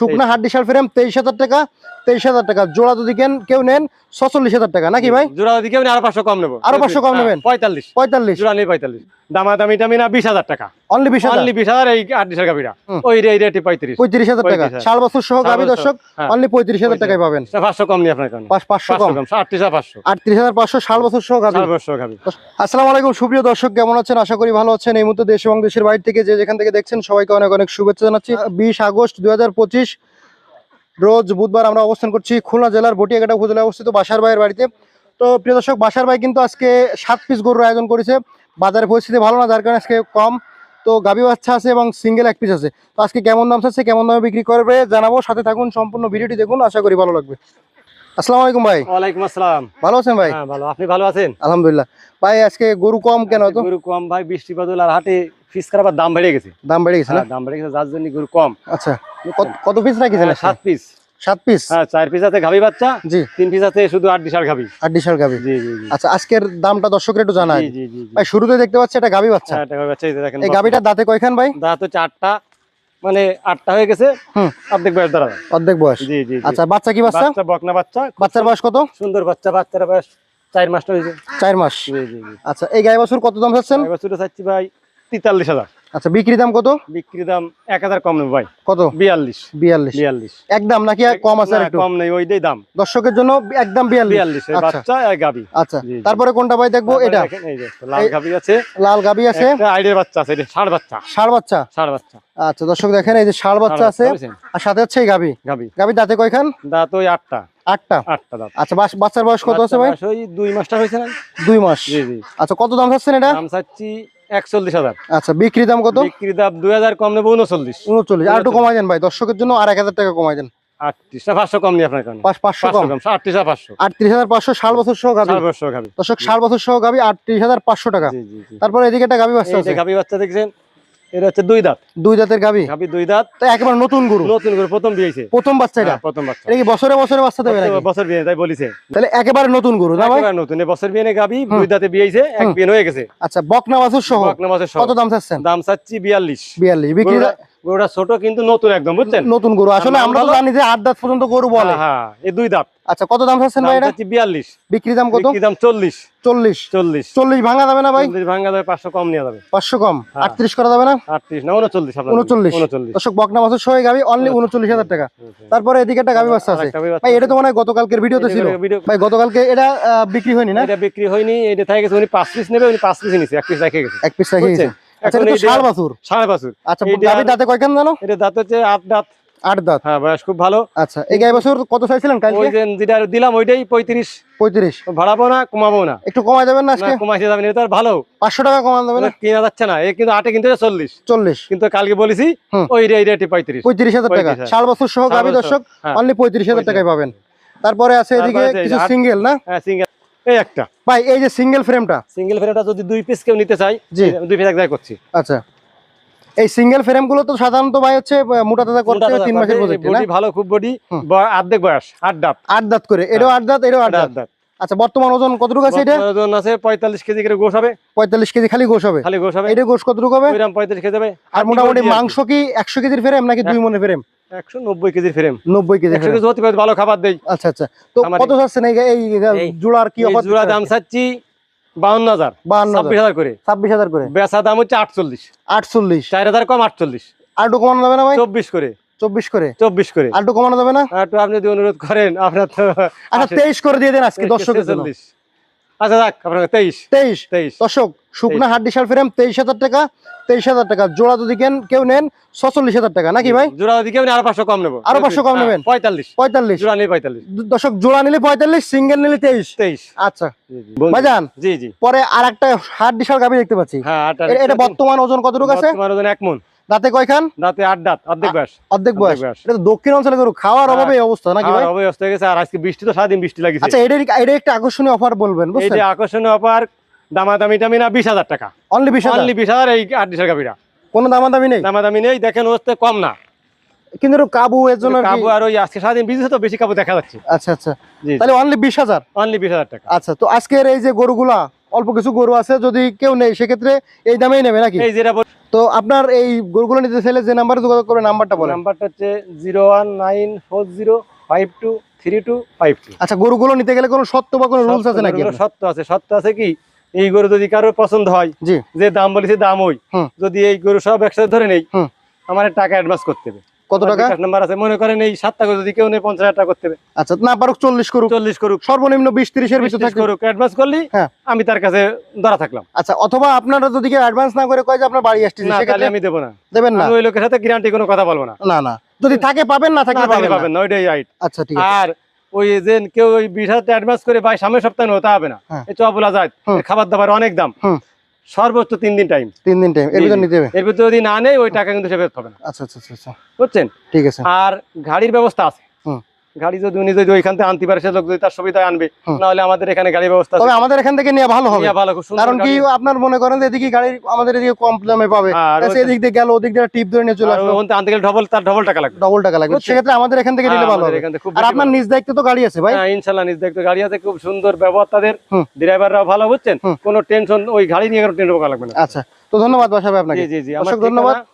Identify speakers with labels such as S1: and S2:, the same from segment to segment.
S1: শুকনা হাড্ডিশাল ফ্রেম তেইশ হাজার টাকা তেইশ হাজার টাকা। জোড়া যদি কেউ নেন ছচল্লিশ হাজার টাকা নাকি ভাই?
S2: জোড়া দিকে আমি আরও পাঁচশো কম নেব।
S1: আরও 500 কম নেবেন?
S2: পঁয়তাল্লিশ।
S1: পঁয়তাল্লিশ।
S2: জোড়া নিয়ে পঁয়তাল্লিশ। দামা দামি টামি না বিশ হাজার টাকা।
S1: অনলি বিশ হাজার?
S2: অনলি বিশ হাজার এই আট গাভিটা ওই রে রেটে পঁয়ত্রিশ।
S1: পঁয়ত্রিশ হাজার টাকা।
S2: 35,000
S1: ষাট বছর সহ দর্শক
S2: হ্যাঁ।
S1: অনলি পঁয়ত্রিশ হাজার টাকায় পাবেন।
S2: পাঁচশো কম নিয়ে আপনার
S1: পাঁচশো কম।
S2: আটত্রিশ পাঁচশো।
S1: আটত্রিশ হাজার পাঁচশো ষাট বছর সহ আসসালামু আলাইকুম সুপ্রিয় দর্শক কেমন আছেন? আশা করি ভালো আছেন। এই মুহূর্তে দেশ এবং দেশের বাইরে থেকে যে যেখান থেকে দেখছেন সবাইকে অনেক অনেক শুভেচ্ছা জানাচ্ছি। বিশ আগস্ট দুই হাজার পঁচিশ রোজ বুধবার আমরা অবস্থান করছি খুলনা জেলার বটিয়াঘাটা উপজেলায় অবস্থিত বাসার ভাইয়ের বাড়িতে। তো প্রিয় দর্শক বাসার ভাই কিন্তু আজকে সাত পিস গরুর আয়োজন করেছে। বাজারে পরিস্থিতি ভালো না যার কারণে আজকে কম। তো গাভী বাচ্চা আছে এবং সিঙ্গেল এক পিস আছে। তো আজকে কেমন দাম চাচ্ছে কেমন দামে বিক্রি করবে জানাব। সাথে থাকুন সম্পূর্ণ ভিডিওটি দেখুন আশা করি ভালো লাগবে। আসসালামু আলাইকুম ভাই।
S2: ওয়ালাইকুম আসসালাম।
S1: ভালো আছেন ভাই?
S2: হ্যাঁ ভালো। আপনি ভালো আছেন?
S1: আলহামদুলিল্লাহ। ভাই আজকে গরু কম কেন তো
S2: গরু কম। ভাই বৃষ্টি বদল আর হাটে ফিস খারাপ দাম বেড়ে গেছে।
S1: দাম বেড়ে গেছে না?
S2: হ্যাঁ, দাম বেড়ে গেছে যার জন্য গরু কম।
S1: আচ্ছা। কত- কত পিস রাখিছেন
S2: হ্যাঁ, সাত পিস
S1: সাত পিস
S2: হ্যাঁ চার পিস আছে গাভি বাচ্চা
S1: জি।
S2: তিন পিস আছে শুধু আট ডিসার গাভি।
S1: আর ডিশাল গাবি
S2: জি জি।
S1: আচ্ছা আজকের দামটা দর্শকের একটু জানাই
S2: জি জি।
S1: ভাই শুরুতে দেখতে পাচ্ছি এটা গাবি বাচ্চা।
S2: হ্যাঁ, টাকা বাচ্চা এই দেখেন
S1: এই গাবিটার দাঁতে কয়খান ভাই?
S2: দাঁত হচ্ছে আটটা মানে আটটা হয়ে গেছে। অর্ধেক বয়স দাঁড়া
S1: অর্ধেক বয়স।
S2: জি জি।
S1: আচ্ছা বাচ্চা কি বাচ্চা?
S2: বাচ্চা বকনা বাচ্চা।
S1: বাচ্চার বয়স কত?
S2: সুন্দর বাচ্চা বাচ্চারা বয়স চার মাসটা হয়েছে।
S1: চার মাস।
S2: জি জি জি।
S1: আচ্ছা এই গাই বছর কত দাম চাচ্ছেন?
S2: ছোট চাচ্ছি ভাই তেতাল্লিশ হাজার।
S1: আচ্ছা বিক্রি দাম কত?
S2: বিক্রি দাম এক হাজার কম নেব ভাই।
S1: কত?
S2: বিয়াল্লিশ।
S1: বিয়াল্লিশ।
S2: বিয়াল্লিশ।
S1: একদম নাকি কম আছে
S2: কম নেই ওইটাই দাম।
S1: দর্শকের জন্য একদম বিয়াল্লিশ। আচ্ছা।
S2: বাচ্চা গাবি।
S1: আচ্ছা। তারপরে কোনটা ভাই দেখব? এটা।
S2: লাল গাবি আছে।
S1: লাল গাবি আছে।
S2: আইডের বাচ্চা আছে ষাড় বাচ্চা।
S1: ষাড় বাচ্চা?
S2: ষাড় বাচ্চা।
S1: আচ্ছা দর্শক দেখেন এই যে ষাড় বাচ্চা আছে। আর সাথে হচ্ছে এই গাবি।
S2: গাবি।
S1: গাবি দাঁতে কয়খান?
S2: দাঁত ওই আটটা।
S1: আটটা?
S2: আটটা দাঁত।
S1: আচ্ছা বাচ্চার বয়স কত আছে ভাই?
S2: ওই দুই মাসটা হয়েছে না?
S1: দুই মাস।
S2: জি জি।
S1: আচ্ছা কত দাম চাচ্ছেন এটা?
S2: দাম চাচ্ছি একচল্লিশ হাজার।
S1: আচ্ছা বিক্রি দাম কত?
S2: বিক্রি দাম দুই হাজার কম নেব উনচল্লিশ।
S1: উনচল্লিশ। আর একটু কমাই দেন ভাই দর্শকের জন্য আর এক হাজার টাকা কমাই দেন। তারপরে এদিকে একটা গাভী বাচ্চা
S2: গাবি বাচ্চা দেখছেন? এটা হচ্ছে দুই দাঁত।
S1: দুই জাতের গাবি
S2: গাবি দুই দাঁত।
S1: তো একেবারে নতুন গরু?
S2: নতুন গরু প্রথম বিয়েছে
S1: প্রথম বাচ্চা এটা
S2: হ্যাঁ, প্রথম বাচ্চা।
S1: এটা কি বছরে বছরে বাচ্চা দেবে নাকি?
S2: বছর বিয়ে তাই বলিছে।
S1: তাহলে একেবারে নতুন গরু না ভাই?
S2: একেবারে নতুন। এই বছর বিয়ে গাবি দুই দাঁতে বিয়েছে এক বিয়ে হয়ে গেছে।
S1: আচ্ছা বকনা বাছুর সহ?
S2: বকনা মাছের সহ।
S1: কত দাম চাচ্ছেন?
S2: দাম চাচ্ছি বিয়াল্লিশ।
S1: বিয়াল্লিশ। বিক্রি
S2: গরুটা ছোট কিন্তু নতুন একদম বুঝছেন?
S1: নতুন গরু। আসলে আমরা জানি যে আট দাঁত পর্যন্ত গরু বলে।
S2: হ্যাঁ, হ্যাঁ এই দুই দাঁত।
S1: আচ্ছা কত দাম চাচ্ছেন ভাই এটা?
S2: চাচ্ছি বিয়াল্লিশ।
S1: বিক্রি দাম কত?
S2: বিক্রি দাম চল্লিশ।
S1: চল্লিশ।
S2: চল্লিশ।
S1: চল্লিশ ভাঙা যাবে না ভাই?
S2: ভাঙা যাবে পাঁচশো কম নেওয়া যাবে।
S1: পাঁচশো কম।
S2: হ্যাঁ।
S1: আটত্রিশ করা যাবে না?
S2: আটত্রিশ না উনচল্লিশ আপনার।
S1: উনচল্লিশ।
S2: উনচল্লিশ।
S1: দর্শক বকনা বাছুর সহ গাবি অনলি উনচল্লিশ। হাজার টাকা। তারপরে এদিকে একটা গাবি বাচ্চা আছে। ভাই এটা তো মনে হয় গতকালকের ভিডিওতে ছিল। ভাই গতকালকে এটা বিক্রি হয়নি না?
S2: এটা বিক্রি হয়নি এটা থেকে গেছে উনি পাঁচ পিস নেবে উনি পাঁচ পিস নিছে এক পিস রেখে গেছে।
S1: এক পিস রেখে গেছে।
S2: এখন
S1: এটা তো
S2: এইটা-
S1: ষাড় বাছুর।
S2: সাড়ে বছর।
S1: আচ্ছা
S2: এইটা-
S1: দাঁতে কয়খান জানো?
S2: এটা দাঁত হচ্ছে আট দাঁত।
S1: আট দাঁত।
S2: হ্যাঁ বয়স খুব ভালো।
S1: আচ্ছা এই গাই বছর কত চাইছিলেন কালকে?
S2: যেটা দিলাম ওইটাই পঁয়ত্রিশ।
S1: পঁয়ত্রিশ।
S2: ভাড়াবো না কমাবো না।
S1: একটু কমাই যাবেন না
S2: না
S1: আজকে
S2: কমাইতে যাবেন এটা ভালো।
S1: পাঁচশো টাকা কমান যাবে না?
S2: কেনা যাচ্ছে না এ কিন্তু আটে কিন্তু চল্লিশ।
S1: চল্লিশ।
S2: কিন্তু কালকে বলেছি
S1: হুম।
S2: ওই রেটে পঁয়ত্রিশ।
S1: পঁয়ত্রিশ হাজার টাকা।
S2: 35,000
S1: ষাট বছর সহ
S2: ষাট
S1: দর্শক
S2: হ্যাঁ।
S1: অনলি পঁয়ত্রিশ হাজার টাকায় পাবেন। তারপরে আছে এদিকে কিছু সিঙ্গেল না?
S2: হ্যাঁ সিঙ্গেল এই একটা।
S1: ভাই এই যে সিঙ্গেল ফ্রেমটা
S2: সিঙ্গেল ফ্রেমটা যদি দুই পিস কেউ নিতে চাই
S1: জি।
S2: দুই পিস এক জায়গায় করছি।
S1: আচ্ছা। এই সিঙ্গেল ফ্রেমগুলো তো সাধারণত ভাই হচ্ছে মোটা তাজা করতে হয় তিন মাসের প্রজেক্ট
S2: বডি ভালো খুব বডি। অর্ধেক বয়স আট দাঁত।
S1: আট দাঁত করে। এটাও আট দাঁত এটাও আট দাঁত। আচ্ছা বর্তমান ওজন কতটুকু আছে এটা?
S2: ওজন আছে পঁয়তাল্লিশ কেজি করে গোস হবে।
S1: পঁয়তাল্লিশ কেজি খালি গোস হবে।
S2: খালি গোস হবে।
S1: এটা গোস কতটুকু হবে?
S2: ওইরকম পঁয়তাল্লিশ কেজি হবে।
S1: আর মোটামুটি মাংস কি একশো কেজির ফ্রেম নাকি দুই মনে ফ্রেম
S2: একশো নব্বই কেজির ফ্রেম
S1: নব্বই কেজি
S2: একশো কেজি হতে পারে ভালো খাবার দেই।
S1: আচ্ছা আচ্ছা। তো কত চাচ্ছেন এই এই
S2: এই-
S1: জোড়ার কি অফার
S2: জোড়া দাম চাচ্ছি বাউন্ন হাজার।
S1: বাহান্ন
S2: ছাব্বিশ হাজার করে।
S1: ছাব্বিশ হাজার করে?
S2: বেচা দাম হচ্ছে আটচল্লিশ।
S1: আটচল্লিশ।
S2: চার হাজার কম আটচল্লিশ।
S1: আর একটু কমানো যাবে না ভাই?
S2: করে।
S1: চব্বিশ করে?
S2: চব্বিশ করে।
S1: আর একটু কমানো যাবে না?
S2: আর একটু আপনি যদি অনুরোধ করেন আপনার তো
S1: আচ্ছা
S2: আসে।
S1: তেইশ করে দিয়ে দেন আজকে দর্শকের জন্য।
S2: চল্লিশ। আচ্ছা যাক আপনার তেইশ।
S1: তেইশ।
S2: তেইশ।
S1: দর্শক শুকনা হাড্ডিশাল ফ্রেম তেইশ হাজার টাকা। তেইশ হাজার টাকা। জোড়া যদি কেউ নেন ছচল্লিশ হাজার টাকা। নাকি ভাই?
S2: জোড়া দিকে আমি আরও পাঁচশো কম নেব।
S1: আরও 500 কম
S2: হ্যাঁ,
S1: নেবেন?
S2: পঁয়তাল্লিশ।
S1: পঁয়তাল্লিশ।
S2: জোড়া নিয়ে পঁয়তাল্লিশ।
S1: দর্শক জোড়া নিলে পঁয়তাল্লিশ সিঙ্গেল নিলে তেইশ।
S2: তেইশ।
S1: আচ্ছা। ভাইজান
S2: জি জি।
S1: পরে আর একটা গাবি দেখতে পাচ্ছি।
S2: হ্যাঁ
S1: এটা বর্তমান ওজন কতটুকু আছে?
S2: ওজন এক মন।
S1: দাঁতে কয়খান?
S2: দাঁতে আট দাঁত অর্ধেক বয়স।
S1: অর্ধেক বয়স। এটা তো দক্ষিণ অঞ্চলে গরু খাওয়ার
S2: হ্যাঁ।
S1: অভাবে অবস্থা নাকি ভাই?
S2: অবস্থা হয়ে গেছে আর আজকে বৃষ্টি তো সারাদিন বৃষ্টি লাগিয়েছে
S1: আচ্ছা এটা একটা আকর্ষণীয় অফার বলবেন বুঝছেন?
S2: আকর্ষণীয় অফার দামাদামি টামি না বিশ হাজার টাকা।
S1: অনলি বিশ
S2: অনলি বিশ হাজার এই গাভিটা।
S1: কোনো দামাদামি নেই?
S2: দামাদামি নেই দেখেন কম না।
S1: কিন্তু কাবু এর জন্য
S2: কাবু আর ওই আজকে সারাদিন বিজি তো বেশি কাবু দেখা যাচ্ছে।
S1: আচ্ছা আচ্ছা। তাহলে অনলি বিশ হাজার?
S2: অনলি বিশ হাজার টাকা।
S1: আচ্ছা তো আজকের এই যে গরুগুলা অল্প কিছু গরু আছে যদি কেউ নেই সেক্ষেত্রে এই দামেই নেবে নাকি?
S2: এই যেটা
S1: তো আপনার এই গরুগুলো নিতে চাইলে যে নাম্বারে যোগাযোগ করবে নাম্বারটা বলেন।
S2: নাম্বারটা হচ্ছে zero one nine four zero five two three two five two.
S1: আচ্ছা গরুগুলো নিতে গেলে কোনো সত্য বা কোনো রুলস আছে নাকি?
S2: সত্য আছে সত্য আছে কি? এই গরু যদি কারোর পছন্দ হয় যে দাম বলেছে দাম ওই। যদি এই গরু সব একসাথে ধরে নেই আমার টাকা অ্যাডভান্স করতে হবে।
S1: কত টাকা?
S2: নাম্বার আছে মনে করেন এই সাতটা করে যদি কেউ নেই পঞ্চাশ টাকা করতে হবে।
S1: আচ্ছা না পারুক চল্লিশ করুক।
S2: চল্লিশ করুক।
S1: সর্বনিম্ন বিশ ত্রিশের ভিতরে
S2: করুক। অ্যাডভান্স করলি
S1: হ্যাঁ।
S2: আমি তার কাছে ধরা থাকলাম।
S1: আচ্ছা অথবা আপনারা যদি কেউ অ্যাডভান্স না করে কয় যে আপনার বাড়ি আসছে
S2: না তাহলে আমি দেবো না।
S1: দেবেন না।
S2: ওই লোকের সাথে গ্যারান্টি কোনো কথা বলব না।
S1: না না। যদি থাকে পাবেন না পাবেন না।
S2: পাবেন না ওইটাই রাইট
S1: আচ্ছা ঠিক আছে।
S2: আর ওই যে কেউ ওই বিশ হাজার অ্যাডভান্স করে ভাই সামনের সপ্তাহে হতে হবে না।
S1: হ্যাঁ।
S2: বলা যায় খাবার দাবার অনেক দাম। সর্বোচ্চ তিন দিন টাইম
S1: তিন দিন টাইম এর ভিতরে নিতে হবে?
S2: এর ভিতরে যদি না নেই ওই টাকা কিন্তু সে ফেরত হবে না।
S1: আচ্ছা আচ্ছা আচ্ছা, আচ্ছা।
S2: বুঝছেন?
S1: ঠিক আছে।
S2: আর গাড়ির ব্যবস্থা আছে। গাড়ি যদি উনি যদি ওইখান থেকে আনতে পারে সে লোক যদি তার সুবিধায় আনবে
S1: হুম।
S2: না হলে আমাদের এখানে গাড়ির ব্যবস্থা আছে।
S1: তবে আমাদের এখান থেকে নিয়ে ভালো হবে।
S2: ভালো
S1: কারণ কি আপনার মনে করেন যে এদিকে গাড়ি আমাদের এদিকে কম দামে পাবে। এদিক দিয়ে গেল ওদিক দিয়ে টিপ ধরে নিয়ে চলে আসলো।
S2: ওখান থেকে আনতে গেলে ডবল তার ডবল টাকা লাগবে।
S1: ডবল টাকা লাগবে। সেক্ষেত্রে আমাদের এখান থেকে নিলে
S2: হ্যাঁ,
S1: ভালো হবে। আর আপনার। নিজ দায়িত্ব তো গাড়ি আছে ভাই।
S2: হ্যাঁ ইনশাল্লাহ নিজ দেখতে গাড়ি আছে খুব সুন্দর ব্যবহার তাদের। ড্রাইভাররাও ভালো বুঝছেন? কোনো টেনশন ওই গাড়ি নিয়ে কোনো টেনশন লাগবে না।
S1: আচ্ছা তো ধন্যবাদ বাসা ভাই আপনাকে।
S2: জি জি জি। আমার
S1: অসংখ্য ধন্যবাদ।
S2: ঠিকানা-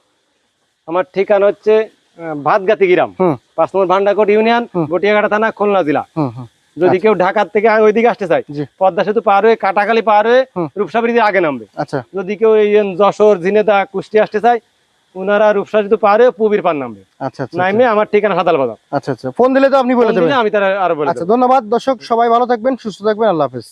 S2: আমার ঠিকানা হচ্ছে ভাতগাতি গ্রাম। পাঁচ নম্বর ভান্ডাকোট ইউনিয়ন
S1: হুম।
S2: গটিয়াঘাটা থানা খুলনা জেলা। যদি কেউ ঢাকার থেকে ওইদিকে আসতে চায় পদ্মা সেতু পার হয়ে কাটাখালি পার হয়ে। রূপসাবিতে আগে নামবে।
S1: আচ্ছা।
S2: যদি কেউ এই যশোর ঝিনেদা কুষ্টি আসতে চায় ওনারা রূপসা সেতু পার হয়ে পুবির পার নামবে।
S1: আচ্ছা আচ্ছা
S2: নামে আমার ঠিকানা সাদাল বাজার।
S1: আচ্ছা আচ্ছা। ফোন দিলে তো আপনি বলে দেবেন।
S2: আমি তারা আরও বলে
S1: আচ্ছা ধন্যবাদ। দর্শক সবাই ভালো থাকবেন সুস্থ থাকবেন। আল্লাহ হাফেজ।